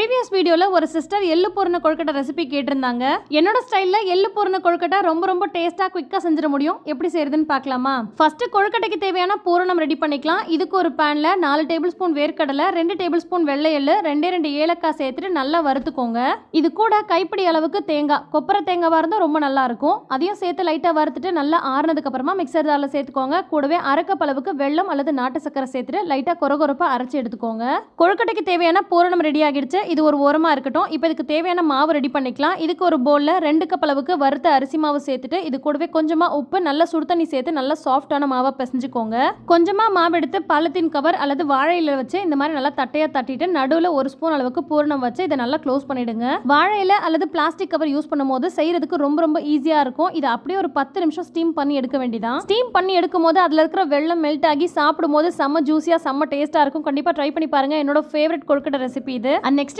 Previous வீடியோவில் ஒரு sister எள்ளு பூரண கொழுக்கட்டை ரெசிபி கேட்டிருந்தாங்க. என்னோட ஸ்டைலில் எள்ளு பூரண கொழுக்கட்டை ரொம்ப ரொம்ப டேஸ்ட்டாக குயிக்காக செஞ்சிட முடியும். எப்படி செய்யுதுன்னு பார்க்கலாமா? ஃபர்ஸ்ட் கொழுக்கட்டைக்கு தேவையான பூரணம் ரெடி பண்ணிக்கலாம். இதுக்கு ஒரு பேனில் நாலு டேபிள் ஸ்பூன் வேர்க்கடலை ரெண்டு டேபிள் ஸ்பூன் வெள்ளை எள்ளு ரெண்டே ரெண்டு ஏலக்காய் சேர்த்துட்டு நல்லா வறுத்துக்கோங்க. இது கூட கைப்பிடி அளவுக்கு தேங்காய். கொப்பரை தேங்காவாக இருந்தால் ரொம்ப நல்லா இருக்கும். அதையும் சேர்த்து லைட்டாக வறுத்துட்டு நல்லா ஆறுனதுக்கப்புறமா மிக்சர் தாரில் சேர்த்துக்கோங்க. கூடவே அரைக்கப்பளவுக்கு வெள்ளம் அல்லது நாட்டு சக்கரை சேர்த்துட்டு லைட்டாக கொரகொரப்பாக அரைச்சி எடுத்துக்கோங்க. கொழுக்கட்டைக்கு தேவையான பூரணம் ரெடி ஆகிடுச்சு. இது ஒரு ஓரமாக இருக்கட்டும். இப்போ இதுக்கு தேவையான மாவு ரெடி பண்ணிக்கலாம். இதுக்கு ஒரு பவுலில் ரெண்டு கப் அளவுக்கு வறுத்த அரிசி மாவு சேர்த்துட்டு இது கூடவே கொஞ்சமாக உப்பு நல்லா சுடு தண்ணி சேர்த்து நல்லா சாஃப்டான மாவை பிசைஞ்சுக்கோங்க. கொஞ்சமாக மாவு எடுத்து பாலித்தீன் கவர் அல்லது வாழை இலை வச்சு இந்த மாதிரி நல்லா தட்டையாக தட்டிட்டு நடுவில் ஒரு ஸ்பூன் அளவுக்கு பூரணம் வச்சு இதை நல்லா க்ளோஸ் பண்ணிடுங்க. வாழையில் அல்லது பிளாஸ்டிக் கவர் யூஸ் பண்ணும்போது செய்யறதுக்கு ரொம்ப ரொம்ப ஈஸியாக இருக்கும். இது அப்படியே ஒரு பத்து நிமிஷம் ஸ்டீம் பண்ணி எடுக்க வேண்டியதான் ஸ்டீம் பண்ணி எடுக்கும் போது அதில் இருக்கிற வெள்ளம் மெல்ட் ஆகி சாப்பிடும் போது செம்ம ஜூஸியாக செம்ம டேஸ்ட்டாக இருக்கும். கண்டிப்பாக ட்ரை பண்ணி பாருங்க. என்னோட ஃபேவரட் கொழுக்கட்டை ரெசிபி இது. And next